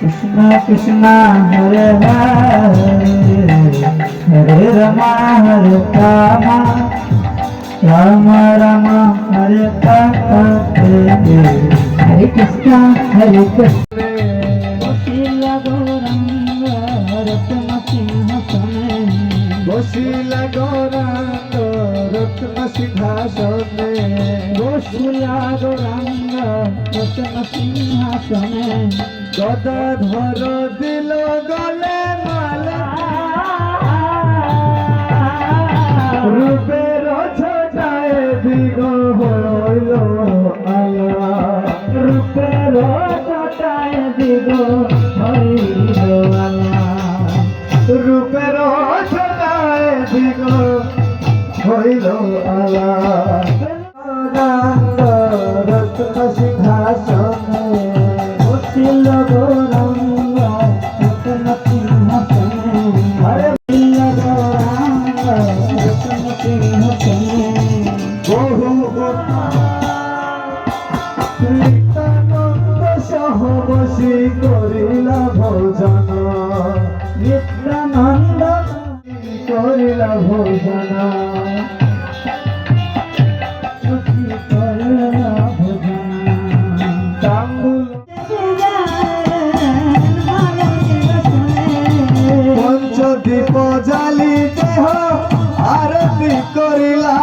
কৃষ্ণ কৃষ্ণ, হরে হরে। হরে রমা, হরে রামা। রাম রাম, হরে হরে হরে কৃষ্ণ হরে কৃষ্ণ। বসিলা গৌরঙ্গ রত্ন সিংহাসনে বসিলা গৌরাঙ্গ রত্ন সিংহাসনে সিংহাসনে গদাধর দিল গলে মালা রূপের ছটায় দিগ হইল আলা রূপের ছটায় দিব হইল। সহবসী করিলা ভোজন নিত্যানন্দ করিলা ভোজন পঞ্চদীপ জালি দেহ আরতি করিলা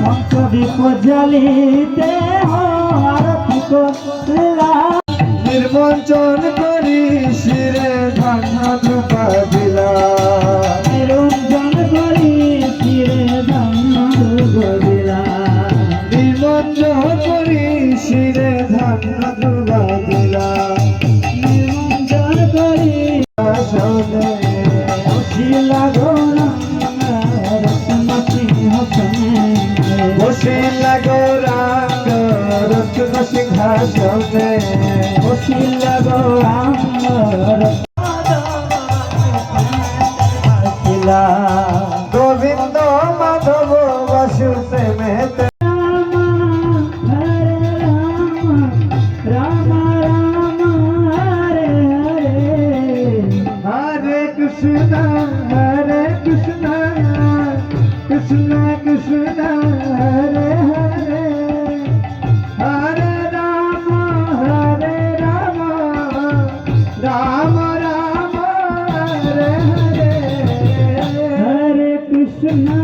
পঞ্চদীপ দেহ আরতি করিলা নির্বঞ্চন করি শিরে ধান ধূপা রত্ন সিংহাসনে শিলা গৌরঙ্গ শিলা গোবিন্দ ना